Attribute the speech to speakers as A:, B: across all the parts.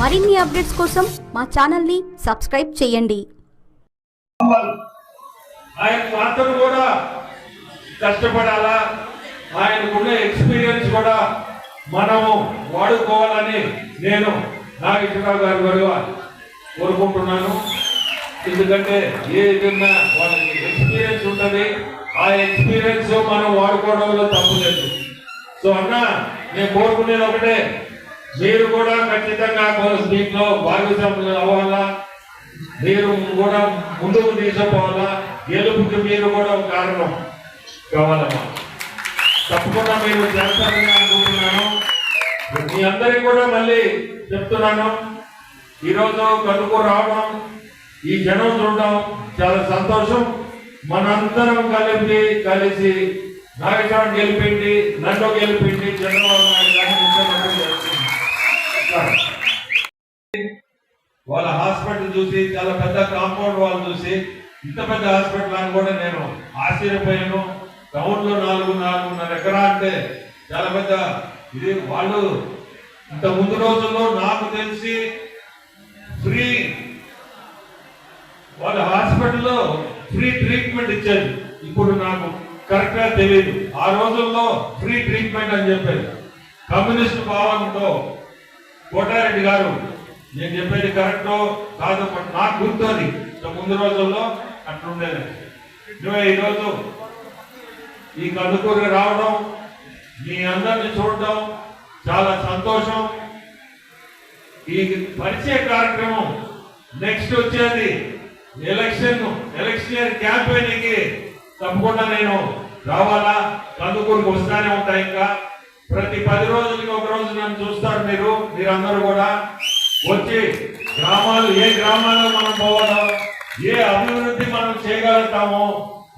A: మరిన్ని అప్డేట్స్ కోసం మా ఛానల్ని సబ్స్క్రైబ్ చేయండి.
B: ఆయన మాత్రం కూడా కష్టపడాలా? ఆయనకున్న ఎక్స్పీరియన్స్ కూడా మనము వాడుకోవాలని నేను నాగేశ్వరరావు గారి వరకు కోరుకుంటున్నాను. ఎందుకంటే ఏదైనా వాళ్ళకి ఎక్స్పీరియన్స్ ఉంటుంది ఆ ఎక్స్పీరియన్స్ మనం వాడుకోవడంలో తప్పు లేదు. సో అన్న నేను కోరుకునేది ఒకటే మీరు కూడా ఖచ్చితంగా దీంట్లో భాగస్వాములు అవ్వాలా? మీరు కూడా ముందుకు తీసుకుపోవాలా? గెలుపుకి మీరు కూడా ఒక కారణం కావాలమ్మా. తప్పకుండా మీరు చేస్తారని అనుకుంటున్నాను. మీ అందరికీ కూడా మళ్ళీ చెప్తున్నాను. ఈరోజు కనుకో రావడం ఈ జనం చూడడం చాలా సంతోషం. మనందరం కలిపి కలిసి నాగేశ్వరం గెలిపిండి నన్ను గెలిపిండి చంద్రబాబు నాయుడు వాళ్ళ హాస్పిటల్ చూసి చాలా పెద్ద కాంపౌండ్ వాళ్ళు చూసి ఇంత పెద్ద హాస్పిటల్ అని కూడా నేను ఆశ్చర్యపోయాను. టౌన్లో నాలుగు నాలుగున్నర ఎకరా అంటే చాలా పెద్ద. ఇది వాళ్ళు ఇంత ముందు రోజుల్లో నాకు తెలిసి ఫ్రీ వాళ్ళ హాస్పిటల్లో ఫ్రీ ట్రీట్మెంట్ ఇచ్చారు. ఇప్పుడు నాకు కరెక్ట్గా తెలియదు ఆ రోజుల్లో ఫ్రీ ట్రీట్మెంట్ అని చెప్పారు. కమ్యూనిస్ట్ భావంతో కోటారెడ్డి గారు నేను చెప్పేది కరెక్ట్ కాదు నాకు గుర్తుంది ముందు రోజుల్లో అట్లుండేది. ఇదిగో ఈరోజు ఈ కందుకూరు రావడం మీ అందరిని చూడడం చాలా సంతోషం. ఈ పరిచయ కార్యక్రమం నెక్స్ట్ వచ్చేది ఎలక్షన్ ఎలక్షన్ క్యాంపెయిన్కి తప్పకుండా నేను రావాలా? కందుకూరుకు వస్తానే ఉంటాయి ఇంకా. ప్రతి పది రోజులకి ఒక రోజు నన్ను చూస్తారు మీరు మీరందరూ కూడా. వచ్చి గ్రామాలు ఏ గ్రామాల్లో మనం పోవాలో ఏ అభివృద్ధి మనం చేయగలుగుతామో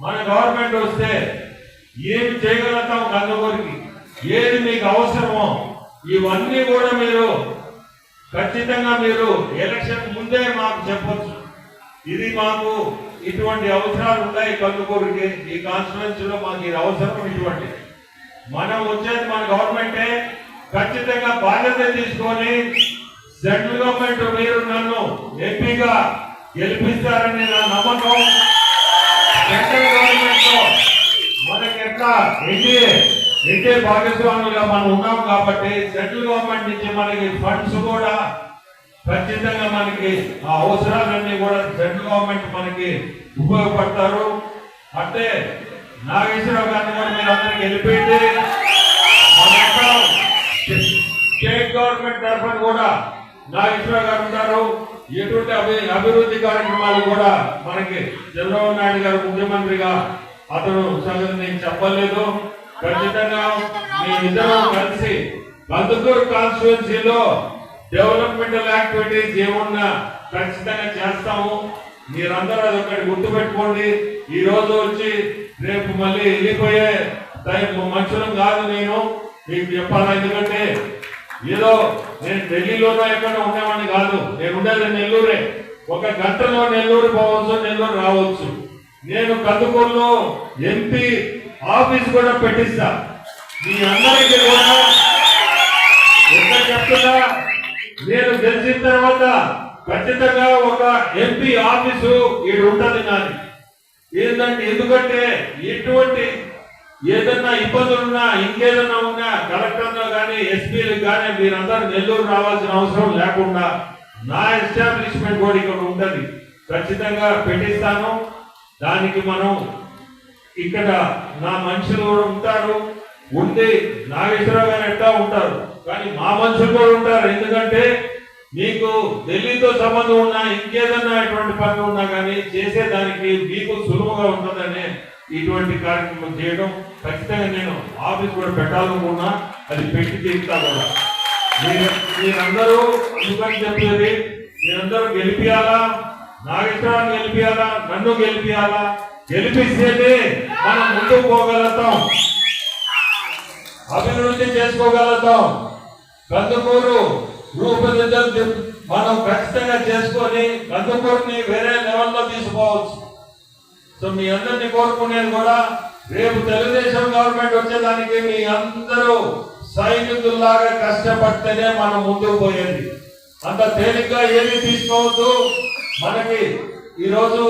B: మన గవర్నమెంట్ వస్తే ఏమి చేయగలుగుతాం కందుకూరికి ఏది మీకు అవసరమో ఇవన్నీ కూడా మీరు ఖచ్చితంగా మీరు ఎలక్షన్ ముందే మాకు చెప్పచ్చు. ఇది మాకు ఇటువంటి అవసరాలు ఉన్నాయి కందుకూరికి ఈ కాన్స్టిట్యున్సీలో మాకు ఇది అవసరం ఇటువంటి మనం వచ్చేది మన గవర్నమెంటే ఖచ్చితంగా బాధ్యత తీసుకొని సెంట్రల్ గవర్నమెంట్ మీరు నన్ను ఎంపీగా గెలిపిస్తారని నా నమ్మకం. సెంట్రల్ గవర్నమెంట్లో మనకి ఎట్లా ఎన్డీఏ ఎన్డీఏ భాగస్వాములుగా మనం ఉన్నాం కాబట్టి సెంట్రల్ గవర్నమెంట్ నుంచి మనకి ఫండ్స్ కూడా ఖచ్చితంగా మనకి ఆ అవసరాలన్నీ కూడా సెంట్రల్ గవర్నమెంట్ మనకి ఉపయోగపడతారు. అంటే నాగేశ్వరరావు గారిని కూడా మీరు అందరికి వెళ్ళిపోయింది స్టేట్ గవర్నమెంట్ తరఫున కూడా నాగేశ్వరరావు గారు ఉంటారు. ఎటువంటి అభి అభివృద్ధి కార్యక్రమాలు కూడా మనకి చంద్రబాబు నాయుడు గారు ముఖ్యమంత్రిగా అతను సంగతి నేను చెప్పలేదు. ఖచ్చితంగా మీ ఇద్దరం కలిసి బందుకూరు కాన్స్టిట్యున్సీలో డెవలప్మెంటల్ యాక్టివిటీస్ ఏమున్నా ఖచ్చితంగా చేస్తాము. మీరందరూ అది ఒకటి గుర్తుపెట్టుకోండి. ఈ రోజు వచ్చి రేపు మళ్ళీ వెళ్ళిపోయే మనుషులం కాదు నేను. మీకు చెప్పాలా? ఎందుకంటే ఏదో నేను ఢిల్లీలోనో ఎక్కడ ఉండేవాడిని కాదు. నేను ఉండేది నెల్లూరే. ఒక గంటలో నెల్లూరు పోవచ్చు నెల్లూరు రావచ్చు. నేను కందుకూరులో ఎంపీ ఆఫీస్ కూడా పెట్టిస్తా. మీ అందరికీ కూడా. ఎంత చెప్తున్నా? నేను గెలిచిన తర్వాత ఖచ్చితంగా ఒక ఎంపీ ఆఫీసు ఈడు ఉంటది నాది. ఏంటంటే ఎందుకంటే ఎటువంటి ఏదన్నా ఇబ్బందులున్నా ఇంకేదన్నా ఉన్నా కలెక్టర్లో కానీ ఎస్పీలకు కానీ మీరందరూ నెల్లూరు రావాల్సిన అవసరం లేకుండా నా ఎస్టాబ్లిష్మెంట్ కూడా ఇక్కడ ఉంటుంది ఖచ్చితంగా పెట్టిస్తాను. దానికి మనం ఇక్కడ నా మనుషులు కూడా ఉంటారు. ఉండి నాగేశ్వరరావు గారు ఎట్లా ఉంటారు? కానీ మా మనుషులు కూడా ఉంటారు. ఎందుకంటే మీకు ఢిల్లీతో సంబంధం ఉన్నా ఇంకేదన్నా ఇటువంటి పనులు ఉన్నా కానీ చేసేదానికి మీకు సులువుగా ఉంటుందని ఇటువంటి కార్యక్రమం చేయడం ఖచ్చితంగా నేను ఆఫీస్ కూడా పెట్టాలనుకున్నా అది పెట్టి తీరుతా కూడా మీరందరూ అందుకని చెప్పేది మీరందరూ గెలిపియాలా? నాగేశ్వరాన్ని గెలిపియాలా? నన్ను గెలిపియాలా? గెలిపిస్తేనే మనం ముందుకు పోగలుగుతాం. అభివృద్ధి చేసుకోగలుగుతాం. కందుకూరు ప్రజలు మనం ఖచ్చితంగా చేసుకొని కందుకూరుని వేరే లెవెల్లో తీసుకోవచ్చు సో మీ అందరిని కోరుకునేది కూడా రేపు తెలుగుదేశం గవర్నమెంట్ వచ్చేదానికి మీ అందరూ సైనికుల్లాగా కష్టపడితేనే మనం ముందుకు పోయేది. అంత తేలిగ్గా ఏమీ తీసుకోవద్దు. మనకి ఈరోజు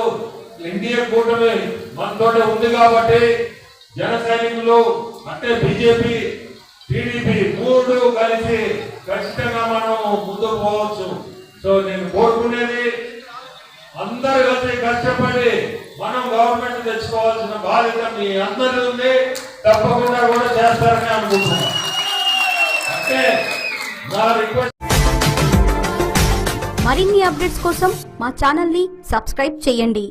B: ఎన్డీఏ కూటమి మనతోటే ఉంది కాబట్టి జన సైనికులు అంటే బీజేపీ టీడీపీ మూడు కలిసి ఖచ్చితంగా మనం ముందుకు పోవచ్చు. సో నేను కోరుకునేది అందరు కలిసి కష్టపడి మనం గవర్నమెంట్ తెచ్చుకోవాల్సిన బాధ్యత మీ అందరి ఉంది. తప్పకుండా కూడా చేస్తారని అనుకుంటున్నాను అంటే నా రిక్వెస్ట్
A: మరిన్ని అప్డేట్స్ కోసం మా ఛానల్ని సబ్స్క్రైబ్ చేయండి.